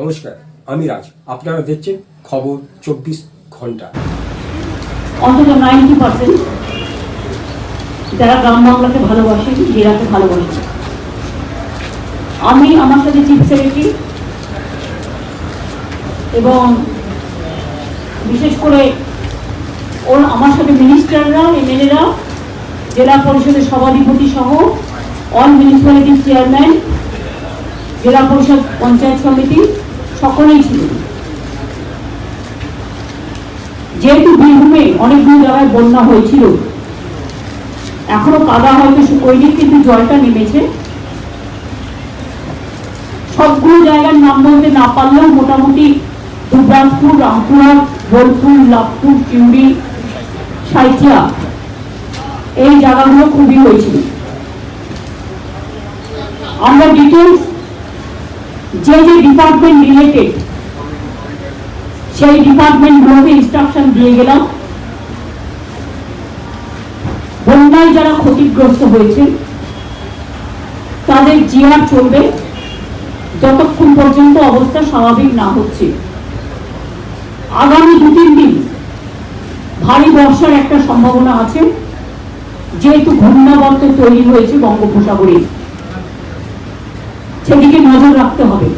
নমস্কার, আমি রাজ। আপনারা দেখছেন খবর চব্বিশ ঘণ্টা। অন্তত নাইনটি পার্সেন্ট যারা গ্রাম বাংলাকে ভালোবাসে, জেলাকে ভালোবাসে। আমি আমার সাথে চিফ সেক্রেটারি এবং বিশেষ করে ওর আমার সাথে মিনিস্টাররা এমএলএরা জেলা পরিষদের সভাধিপতি সহ অল মিউনিসিপ্যালিটির চেয়ারম্যান জেলা পরিষদ পঞ্চায়েত সমিতি সকলেই ছিলেন যেহেতু বীরভূমে অনেকগুলো জায়গায় বন্যা হয়েছিল, এখনও কাদা হয়তো শুকোয়নি কিন্তু জলটা নেমেছে। সবগুলো জায়গার নাম বলতে না পারলেও মোটামুটি দুবরাজপুর রামপুরা বোলপুর, লাভপুর চিউড়ি সাইথিয়া, এই জায়গাগুলো খুবই হয়েছিল। আমরা ডিটেলস যে যে ডিপার্টমেন্ট রিলেটেড সেই ডিপার্টমেন্টগুলোকে ইনস্ট্রাকশন দিয়ে গেলাম। বন্যায় যারা ক্ষতিগ্রস্ত হয়েছে, তাদের জিআর চলবে। যতক্ষণ পর্যন্ত অবস্থা স্বাভাবিক না হচ্ছে। আগামী দু তিন দিন ভারী বর্ষার একটা সম্ভাবনা আছে, যেহেতু ঘূর্ণাবর্ত তৈরি হয়েছে বঙ্গোপসাগরে। সেদিকে নজর রাখতে হবে।